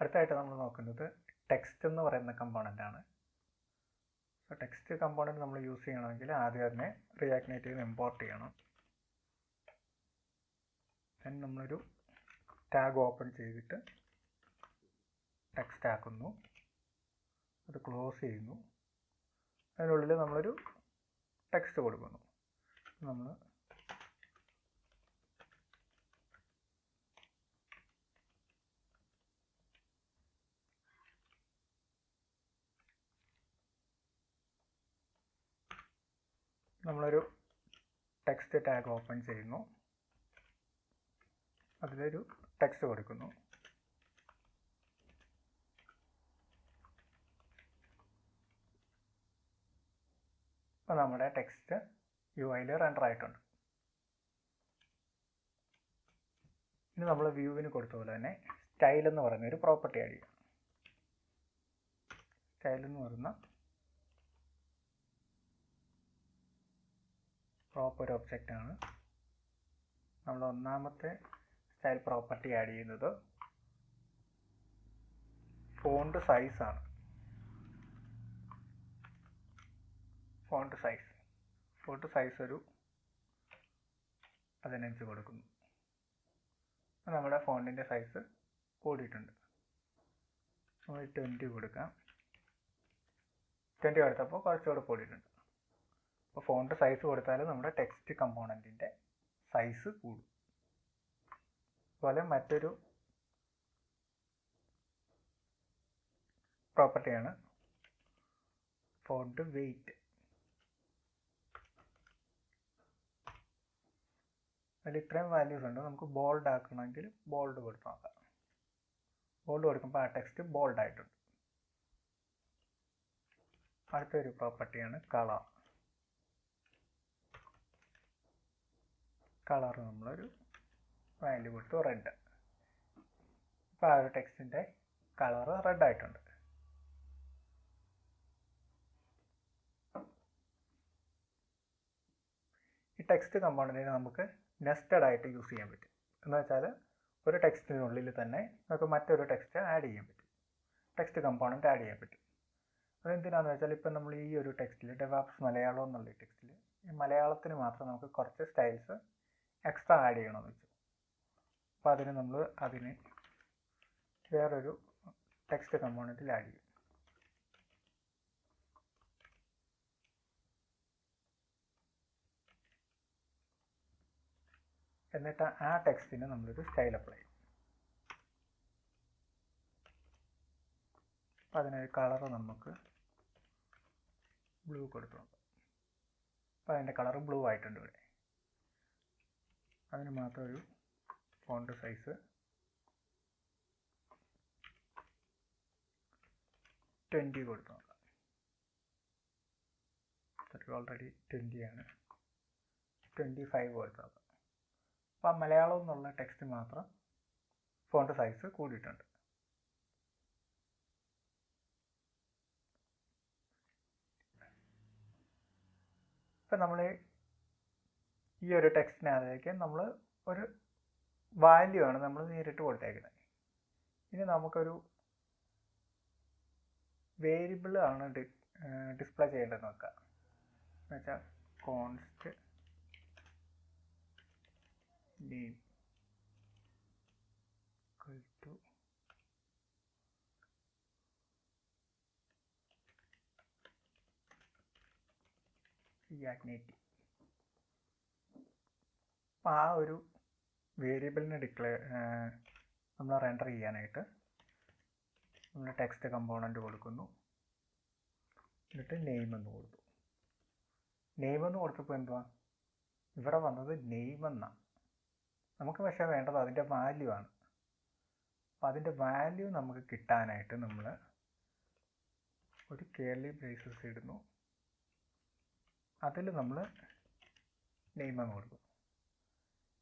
അടുത്തായിട്ട് നമ്മൾ നോക്കുന്നത് ടെക്സ്റ്റ് എന്ന് പറയുന്ന കമ്പോണന്റ് ആണ്. സോ ടെക്സ്റ്റ് കമ്പോണന്റ് നമ്മൾ യൂസ് ചെയ്യണമെങ്കിൽ ആദ്യം അതിനെ റിയാക്ട് നേറ്റീവ് ഇമ്പോർട്ട് ചെയ്യണം. ദെൻ നമ്മളൊരു ടാഗ് ഓപ്പൺ ചെയ്തിട്ട് ടെക്സ്റ്റ് ആക്കുന്നു. അത് ക്ലോസ് ചെയ്യുന്നു. അതിനുള്ളിൽ നമ്മളൊരു ടെക്സ്റ്റ് കൊടുക്കുന്നു. നമ്മൾ നമ്മളൊരു ടെക്സ്റ്റ് ടാഗ് ഓപ്പൺ ചെയ്യുന്നു. അതിലൊരു ടെക്സ്റ്റ് കൊടുക്കുന്നു. അപ്പോൾ നമ്മുടെ ടെക്സ്റ്റ് യു ഐയിൽ റെൻഡർ ആയിട്ടുണ്ട്. ഇനി നമ്മൾ വ്യൂവിന് കൊടുത്ത പോലെ തന്നെ സ്റ്റൈൽ എന്ന് പറയുന്ന ഒരു പ്രോപ്പർട്ടി ആഡ് സ്റ്റൈൽ എന്ന് പറയുന്ന പ്രോപ്പർ ഒബ്ജക്റ്റ് ആണ്. നമ്മൾ ഒന്നാമത്തെ സ്റ്റൈൽ പ്രോപ്പർട്ടി ആഡ് ചെയ്യുന്നത് ഫോണ്ട് സൈസ് ആണ്. ഫോണ്ട് സൈസ് ഫോണ്ട് സൈസ് ഒരു പതിനഞ്ച് കൊടുക്കുന്നു. നമ്മുടെ ഫോണ്ടിന്റെ സൈസ് കൂടിയിട്ടുണ്ട്. നമ്മൾ ട്വന്റി കൊടുക്കാം. ട്വന്റി കൊടുത്തപ്പോൾ കുറച്ചുകൂടെ കൂടിയിട്ടുണ്ട്. അപ്പോൾ ഫോണിന്റെ സൈസ് കൊടുത്താൽ നമ്മുടെ ടെക്സ്റ്റ് കമ്പോണന്റിന്റെ സൈസ് കൂടും. അതുപോലെ മറ്റൊരു പ്രോപ്പർട്ടിയാണ് ഫോണ്ട് വെയിറ്റ് അതിൽ ഇത്രയും വാല്യൂസ് ഉണ്ട്. നമുക്ക് ബോൾഡ് ആക്കണമെങ്കിൽ ബോൾഡ് കൊടുത്ത് നോക്കാം. ബോൾഡ് കൊടുക്കുമ്പോൾ ആ ടെക്സ്റ്റ് ബോൾഡ് ആയിട്ടുണ്ട്. അടുത്തൊരു പ്രോപ്പർട്ടിയാണ് കളർ. കളർ നമ്മളൊരു വാല്യൂ കൊടുത്തു റെഡ് ഇപ്പോൾ ആ ഒരു ടെക്സ്റ്റിന്റെ കളർ റെഡ് ആയിട്ടുണ്ട്. ഈ ടെക്സ്റ്റ് കമ്പോണന്റിനെ നമുക്ക് നെസ്റ്റഡ് ആയിട്ട് യൂസ് ചെയ്യാൻ പറ്റും. എന്ന് വെച്ചാൽ ഒരു ടെക്സ്റ്റിനുള്ളിൽ തന്നെ നമുക്ക് മറ്റൊരു ടെക്സ്റ്റ് ആഡ് ചെയ്യാൻ പറ്റും. ടെക്സ്റ്റ് കമ്പോണന്റ് ആഡ് ചെയ്യാൻ പറ്റും. അതെന്തിനാണെന്ന് വെച്ചാൽ ഇപ്പം നമ്മൾ ഈ ഒരു ടെക്സ്റ്റിൽ ഡെവാപ്സ് മലയാളം എന്നുള്ള ടെക്സ്റ്റിൽ ഈ മലയാളത്തിന് മാത്രം നമുക്ക് കുറച്ച് സ്റ്റൈൽസ് എക്സ്ട്രാ ആഡ് ചെയ്യണമെന്ന് വെച്ചു. അപ്പോൾ അതിന് നമ്മൾ അതിന് വേറൊരു ടെക്സ്റ്റ് കമ്പോണന്റിൽ ആഡ് ചെയ്യും. എന്നിട്ട് ആ ടെക്സ്റ്റിന് നമ്മളൊരു സ്റ്റൈൽ അപ്ലൈ ചെയ്യും. അപ്പോൾ അതിനൊരു കളർ നമുക്ക് ബ്ലൂ കൊടുത്തുണ്ട് അപ്പം അപ്പോൾ അതിന്റെ കളർ ബ്ലൂ ആയിട്ടുണ്ട് ഇവിടെ. അതിന് മാത്രം ഒരു ഫോണ്ട് സൈസ് ട്വന്റി കൊടുത്തു നോക്കാം ഓൾറെഡി ട്വന്റി ആണ്. ട്വന്റി ഫൈവ് കൊടുത്തു നോക്കാം അപ്പോൾ ആ മലയാളം എന്നുള്ള ടെക്സ്റ്റ് മാത്രം ഫോണ്ട് സൈസ് കൂടിയിട്ടുണ്ട്. ഇപ്പം നമ്മൾ ഈ ഒരു ടെക്സ്റ്റിനകത്തേക്ക് നമ്മൾ ഒരു വാല്യൂ ആണ് നമ്മൾ നേരിട്ട് കൊടുത്തേക്കുന്നത് ഇനി നമുക്കൊരു വേരിയബിൾ ആണ് ഡിസ്പ്ലേ ചെയ്യേണ്ടത് നോക്കുക എന്നുവെച്ചാൽ കോൺസ്റ്റ് നെയിം ടു അപ്പം ആ ഒരു വേരിയബിളിനെ ഡിക്ലെയർ നമ്മൾ റെൻഡർ ചെയ്യാനായിട്ട് നമ്മൾ ടെക്സ്റ്റ് കമ്പോണന്റ് കൊടുക്കുന്നു. എന്നിട്ട് നെയിം എന്ന് കൊടുത്തു. നെയിം എന്ന് കൊടുത്തപ്പോൾ എന്തുവാ? ഇവിടെ വന്നത് നെയിം എന്നാണ് നമുക്ക് പക്ഷേ വേണ്ടത് അതിന്റെ വാല്യൂ ആണ്. അപ്പോൾ അതിന്റെ വാല്യൂ നമുക്ക് കിട്ടാനായിട്ട് നമ്മൾ ഒരു കേർലി ബ്രേസസ് ഇടുന്നു. അതിൽ നമ്മൾ നെയിം അങ്ങ് കൊടുക്കും.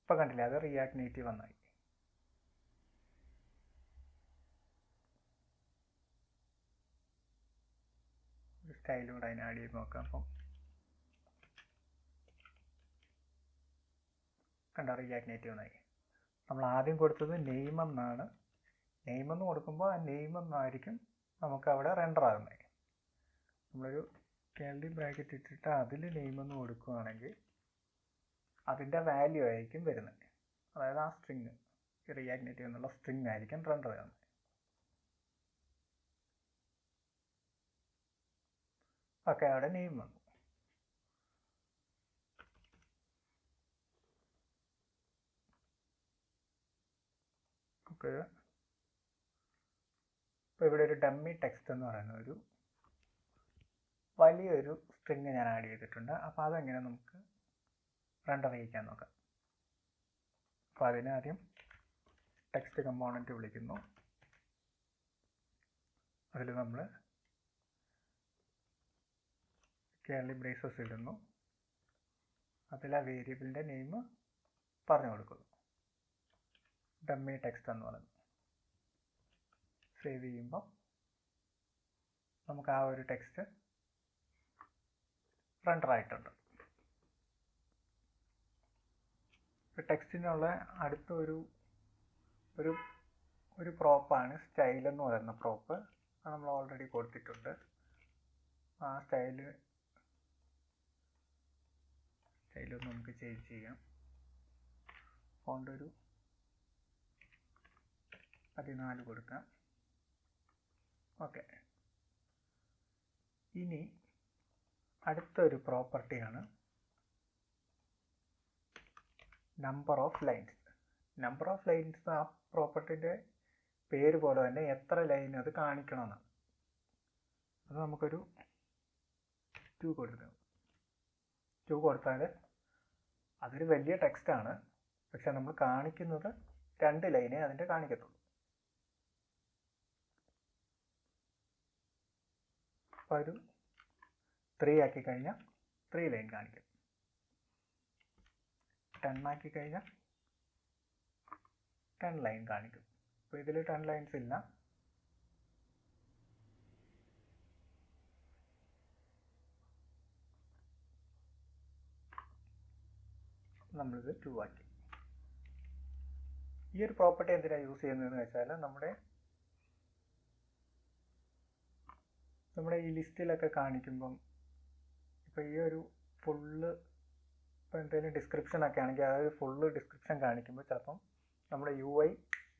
ഇപ്പോൾ കണ്ടില്ലേ? അത് റിയാക്ട് നേറ്റീവ് വന്നായി. സ്റ്റൈലൂടെ അതിനെ ആഡ് ചെയ്ത് നോക്കാം. അപ്പം കണ്ട റിയാക്ട് നേറ്റീവ് എന്നായി നമ്മൾ ആദ്യം കൊടുത്തത് നെയിം എന്നാണ്. നെയിം എന്ന് കൊടുക്കുമ്പോൾ ആ നെയിം എന്നായിരിക്കും നമുക്ക് അവിടെ റെൻഡർ ആകുന്നത് നമ്മളൊരു കാലി ബ്രാക്കറ്റ് ഇട്ടിട്ട് അതിൽ നെയിം എന്ന് കൊടുക്കുകയാണെങ്കിൽ അതിന്റെ വാല്യൂ ആയിരിക്കും വരുന്നത്. അതായത് ആ സ്ട്രിങ് റിയാക്ട് എന്നുള്ള സ്ട്രിങ് ആയിരിക്കും റെൻഡർ ചെയ്യുന്നത്. ഓക്കെ അവിടെ നെയിം വന്നു. ഓക്കെ. ഇപ്പോൾ ഇവിടെ ഒരു ഡമ്മി ടെക്സ്റ്റ് എന്ന് പറയുന്ന ഒരു വലിയൊരു സ്ട്രിങ് ഞാൻ ആഡ് ചെയ്തിട്ടുണ്ട്. അപ്പോൾ അതെങ്ങനെ നമുക്ക് റെൻഡർ ചെയ്യിക്കാൻ നോക്കാം. അപ്പോൾ അതിനാദ്യം ടെക്സ്റ്റ് കമ്പോണന്റ് വിളിക്കുന്നു. അതിൽ നമ്മൾ കേരളി ബ്രേസസ് ഇടുന്നു. അതിൽ ആ വേരിയബിളിന്റെ നെയിം പറഞ്ഞു കൊടുക്കുന്നു. ഡമ്മി ടെക്സ്റ്റ് എന്ന് പറയുന്നു. സേവ് ചെയ്യുമ്പോൾ നമുക്ക് ആ ഒരു ടെക്സ്റ്റ് റെൻഡർ ആയിട്ടുണ്ട്. ടെക്സ്റ്റിനുള്ള അടുത്ത ഒരു ഒരു ഒരു പ്രോപ്പാണ് സ്റ്റൈൽ എന്ന് പറയുന്ന പ്രോപ്പ്. അത് നമ്മൾ ഓൾറെഡി കൊടുത്തിട്ടുണ്ട്. ആ സ്റ്റൈൽ സ്റ്റൈലൊന്ന് നമുക്ക് ചേഞ്ച് ചെയ്യാം. ഫോണ്ട് ഒരു പതിനാല് കൊടുക്കാം. ഓക്കെ ഇനി അടുത്തൊരു പ്രോപ്പർട്ടിയാണ് number of lines number of lines ആ പ്രോപ്പർട്ടിയുടെ പേര് പോലെ തന്നെ എത്ര ലൈൻ അത് കാണിക്കണമെന്നാണ് അത് നമുക്കൊരു ടു കൊടുക്കാം. ടു കൊടുത്താൽ അതൊരു വലിയ ടെക്സ്റ്റ് ആണ്. പക്ഷെ നമ്മൾ കാണിക്കുന്നത് രണ്ട് ലൈനേ അതിന്റെ കാണിക്കത്തുള്ളൂ. അപ്പോൾ ഒരു ത്രീ ആക്കി കഴിഞ്ഞാൽ ത്രീ ലൈൻ കാണിക്കും. ടെൻ ആക്കി കഴിഞ്ഞാൽ ടെൻ ലൈൻ കാണിക്കും. അപ്പോൾ ഇതിൽ ടെൻ ലൈൻസ് ഇല്ല. നമ്മളിത് ടു ആക്കി. ഈ ഒരു പ്രോപ്പർട്ടി എന്തിനാണ് യൂസ് ചെയ്യുന്നതെന്ന് വെച്ചാൽ നമ്മുടെ നമ്മുടെ ഈ ലിസ്റ്റിലൊക്കെ കാണിക്കുമ്പം ഇപ്പോൾ ഈ ഒരു ഫുള്ള് ഇപ്പോൾ എന്തെങ്കിലും ഡിസ്ക്രിപ്ഷൻ ഒക്കെ ആണെങ്കിൽ അതായത് ഫുള്ള് ഡിസ്ക്രിപ്ഷൻ കാണിക്കുമ്പോൾ ചിലപ്പം നമ്മുടെ യു ഐ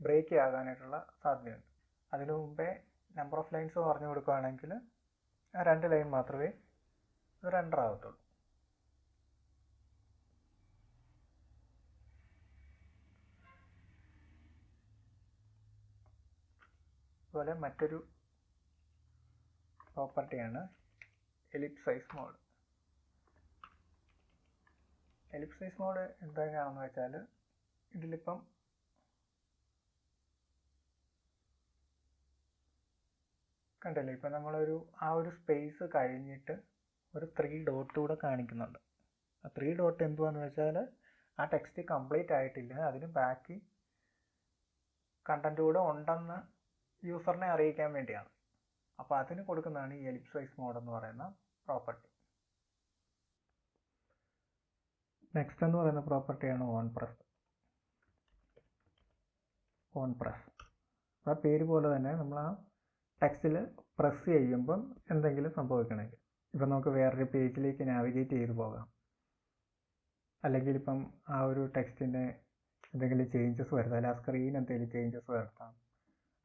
ബ്രേക്ക് ആകാനായിട്ടുള്ള സാധ്യതയുണ്ട്. അതിനു മുമ്പേ നമ്പർ ഓഫ് ലൈൻസ് പറഞ്ഞു കൊടുക്കുകയാണെങ്കിൽ ആ രണ്ട് ലൈൻ മാത്രമേ അത് റെൻഡർ ആകത്തുള്ളൂ അതുപോലെ മറ്റൊരു പ്രോപ്പർട്ടിയാണ് ellipsize size mode ellipse size mode എന്തൊക്കെയാണെന്ന് വെച്ചാൽ ഇതിലിപ്പം കണ്ടില്ലേ? ഇപ്പം നമ്മളൊരു ആ ഒരു സ്പേസ് കഴിഞ്ഞിട്ട് ഒരു ത്രീ ഡോട്ട് കൂടെ കാണിക്കുന്നുണ്ട്. ആ ത്രീ ഡോട്ട് എന്തുവാന്ന് വെച്ചാൽ ആ ടെക്സ്റ്റ് കംപ്ലീറ്റ് ആയിട്ടില്ല. അതിന് ബാക്കി കണ്ടന്റ് കൂടെ ഉണ്ടെന്ന് യൂസറിനെ അറിയിക്കാൻ വേണ്ടിയാണ്. അപ്പോൾ അതിന് കൊടുക്കുന്നതാണ് ഈ എലിപ്സൈസ് മോഡ് എന്ന് പറയുന്ന പ്രോപ്പർട്ടി നെക്സ്റ്റ് എന്ന് പറയുന്ന പ്രോപ്പർട്ടിയാണ് ഓൺ പ്രസ് ഓൺ പ്രസ് ആ പേര് പോലെ തന്നെ നമ്മൾ ആ ടെക്സ്റ്റിൽ പ്രസ് ചെയ്യുമ്പം എന്തെങ്കിലും സംഭവിക്കണമെങ്കിൽ. ഇപ്പം നമുക്ക് വേറൊരു പേജിലേക്ക് നാവിഗേറ്റ് ചെയ്ത് പോകാം. അല്ലെങ്കിൽ ഇപ്പം ആ ഒരു ടെക്സ്റ്റിന്റെ എന്തെങ്കിലും ചേഞ്ചസ് വരുത്താം. അല്ലെങ്കിൽ ആ സ്ക്രീൻ എന്തെങ്കിലും ചേഞ്ചസ് വരുത്താം.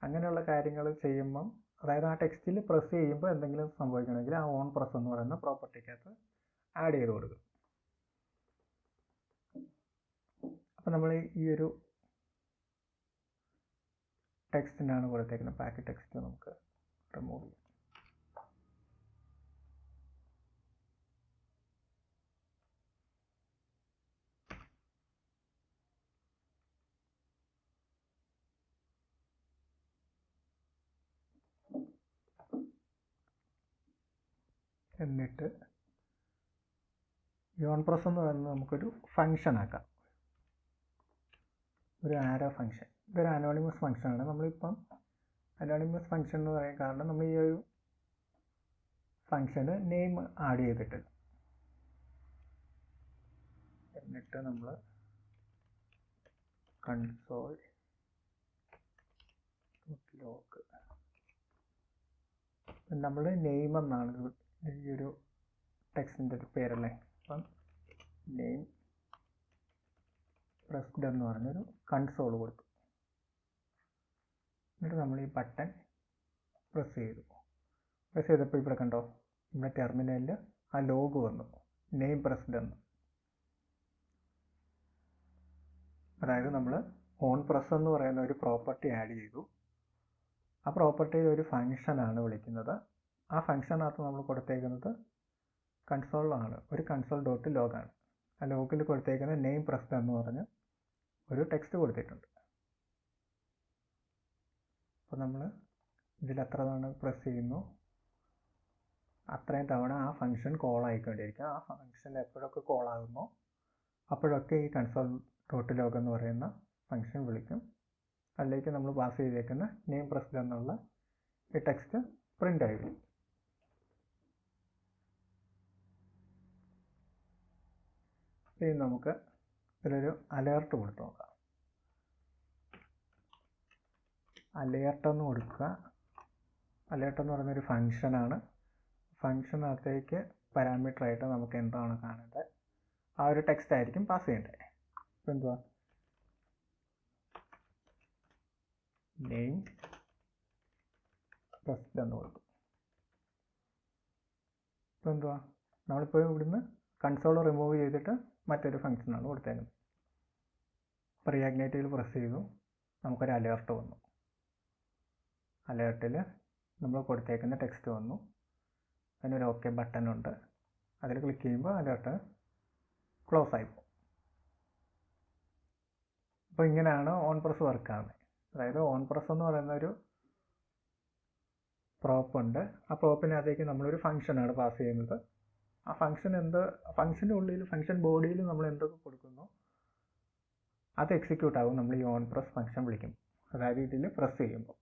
അങ്ങനെയുള്ള കാര്യങ്ങൾ ചെയ്യുമ്പം അതായത് ആ ടെക്സ്റ്റിൽ പ്രസ് ചെയ്യുമ്പോൾ എന്തെങ്കിലും സംഭവിക്കണമെങ്കിൽ ആ ഓൺ പ്രസ് എന്ന് പറയുന്ന പ്രോപ്പർട്ടിക്കകത്ത് ആഡ് ചെയ്ത് കൊടുക്കും അപ്പം നമ്മൾ ഈ ഒരു ടെക്സ്റ്റിനാണ് കൊടുത്തേക്കുന്നത്. പാക്കറ്റ് ടെക്സ്റ്റ് നമുക്ക് റിമൂവ് ചെയ്യാം. എന്നിട്ട് യോൺ പ്രസ് എന്ന് പറയുന്നത് നമുക്കൊരു ഫങ്ഷൻ ആക്കാം. ഒരു ആരോ ഫങ്ഷൻ ഇതൊരു അനോണിമസ് ഫങ്ഷനാണ് നമ്മളിപ്പം അനോണിമസ് ഫങ്ഷൻ എന്ന് പറയാൻ കാരണം നമ്മൾ ഈ ഒരു ഫങ്ഷന് നെയിം ആഡ് ചെയ്തിട്ടില്ല എന്നിട്ട് നമ്മൾ കൺസോൾ ലോക്ക് നമ്മൾ നെയിം എന്നാണ് ഈ ഒരു ടെക്സ്റ്റിന്റെ ഒരു പേരല്ലേ? അപ്പം നെയിം പ്രസ്ഡ് എന്ന് പറഞ്ഞൊരു കൺസോൾ കൊടുത്തു. എന്നിട്ട് നമ്മൾ ഈ ബട്ടൺ പ്രസ് ചെയ്തു. പ്രസ് ചെയ്തപ്പോൾ ഇവിടെ കണ്ടോ നമ്മുടെ ടെർമിനലിൽ ആ ലോഗ് വന്നു. നെയിം പ്രസ്ഡ് എന്ന്. അതായത് നമ്മൾ ഓൺ പ്രസ് എന്ന് പറയുന്ന ഒരു പ്രോപ്പർട്ടി ആഡ് ചെയ്തു. ആ പ്രോപ്പർട്ടിയിൽ ഒരു ഫങ്ഷനാണ് വിളിക്കുന്നത്. ആ ഫങ്ഷനകത്ത് നമ്മൾ കൊടുത്തേക്കുന്നത് കൺസോളാണ് ഒരു കൺസോൾ ഡോട്ട് ലോഗാണ് ആ ലോഗിൽ കൊടുത്തേക്കുന്ന നെയിം പ്രസ്ഡ് എന്ന് പറഞ്ഞ് ഒരു ടെക്സ്റ്റ് കൊടുത്തിട്ടുണ്ട്. അപ്പോൾ നമ്മൾ ഇതിൽ എത്ര തവണ പ്രസ് ചെയ്യുന്നു? അത്രയും തവണ ആ ഫംഗ്ഷൻ കോൾ ആയിക്കൊണ്ടിരിക്കും. ആ ഫംഗ്ഷൻ എപ്പോഴൊക്കെ കോൾ ആകുമോ അപ്പോഴൊക്കെ ഈ കൺസോൾ ഡോട്ട് ലോഗ് എന്ന് പറയുന്ന ഫംഗ്ഷൻ വിളിക്കും. അതിലേക്ക് നമ്മൾ പാസ് ചെയ്തേക്കുന്ന നെയിം പ്രസ്ഡ് എന്നുള്ള ഈ ടെക്സ്റ്റ് പ്രിന്റ് ആയി വരും. ഇനി നമുക്ക് ഇതിലൊരു അലേർട്ട് കൊടുത്തു നോക്കാം അലേർട്ടെന്ന് കൊടുക്കുക. അലേർട്ട് എന്ന് പറയുന്ന ഒരു ഫങ്ഷനാണ് ഫങ്ഷനകത്തേക്ക് പാരാമീറ്റർ ആയിട്ട് നമുക്ക് എന്താണ് കാണേണ്ടത്? ആ ഒരു ടെക്സ്റ്റ് ആയിരിക്കും പാസ് ചെയ്യേണ്ടത്. ഇപ്പം എന്തുവാ? നെയിം ടെസ്റ്റ് എന്ന് കൊടുക്കും. ഇപ്പം എന്തുവാ? നമ്മളിപ്പോൾ ഇവിടുന്ന് കൺസോൾ റിമൂവ് ചെയ്തിട്ട് മറ്റൊരു ഫംഗ്ഷനാണ് കൊടുത്തേക്കുന്നത്. പ്രിയാഗ്നേറ്റിൽ പ്രസ് ചെയ്തു. നമുക്കൊരു അലേർട്ട് വന്നു. അലേർട്ടിൽ നമ്മൾ കൊടുത്തേക്കുന്ന ടെക്സ്റ്റ് വന്നു. അതിനൊരു ഓക്കെ ബട്ടൺ ഉണ്ട്. അതിൽ ക്ലിക്ക് ചെയ്യുമ്പോൾ അലേർട്ട് ക്ലോസ് ആയി പോകും. അപ്പോൾ ഇങ്ങനെയാണ് ഓൺ പ്രസ് വർക്ക് ആവുന്നത്. അതായത് ഓൺ പ്രസ് എന്ന് പറയുന്ന ഒരു പ്രോപ്പ് ഉണ്ട്. ആ പ്രോപ്പിനകത്തേക്ക് നമ്മളൊരു ഫംഗ്ഷനാണ് പാസ് ചെയ്യുന്നത്. ആ ഫംഗ്ഷൻ എന്ത് ഫംഗ്ഷന്റെ ഉള്ളിൽ ഫംഗ്ഷൻ ബോഡിയിൽ നമ്മൾ എന്തൊക്കെ കൊടുക്കുന്നു? അത് എക്സിക്യൂട്ട് ആകും നമ്മൾ ഈ ഓൺ പ്രസ് ഫംഗ്ഷൻ വിളിക്കും. അതായത് ഇതിൽ പ്രസ് ചെയ്യുമ്പോൾ